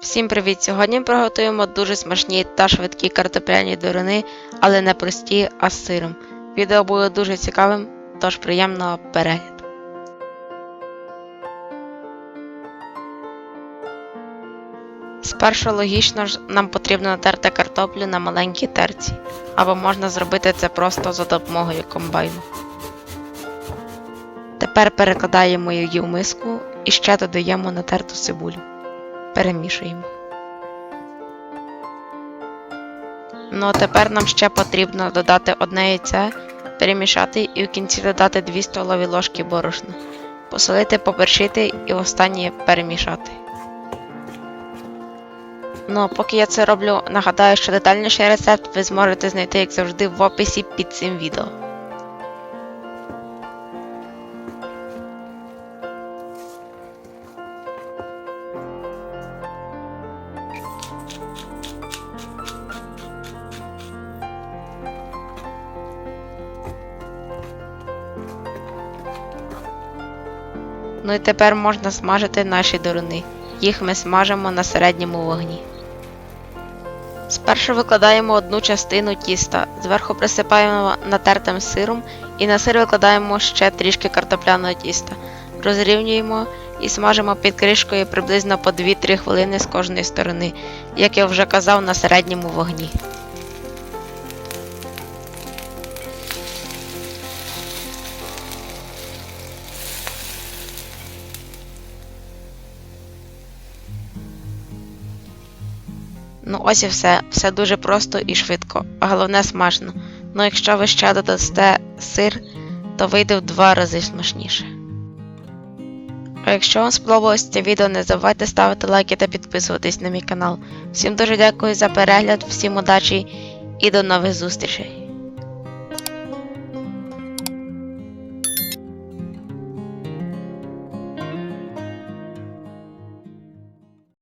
Всім привіт! Сьогодні приготуємо дуже смачні та швидкі картопляні дурини, але не прості, а з сиром. Відео буде дуже цікавим, тож приємного перегляду. Спершу логічно ж нам потрібно натерти картоплю на маленькій терці, або можна зробити це просто за допомогою комбайну. Тепер перекладаємо її в миску і ще додаємо натерту цибулю. Перемішуємо. Ну а тепер нам ще потрібно додати одне яйце, перемішати і в кінці додати 2 столові ложки борошна, посолити, поперчити і останнє перемішати. Ну а поки я це роблю, нагадаю, що детальніший рецепт ви зможете знайти, як завжди, в описі під цим відео. Ну і тепер можна смажити наші доруни. Їх ми смажимо на середньому вогні. Спершу викладаємо одну частину тіста, зверху присипаємо натертим сиром і на сир викладаємо ще трішки картопляного тіста. Розрівнюємо і смажимо під кришкою приблизно по 2-3 хвилини з кожної сторони, як я вже казав, на середньому вогні. Ну ось і все. Все дуже просто і швидко, а головне смачно. Ну якщо ви ще додасте сир, то вийде в два рази смачніше. А якщо вам сподобалось це відео, не забувайте ставити лайки та підписуватись на мій канал. Всім дуже дякую за перегляд, всім удачі і до нових зустрічей!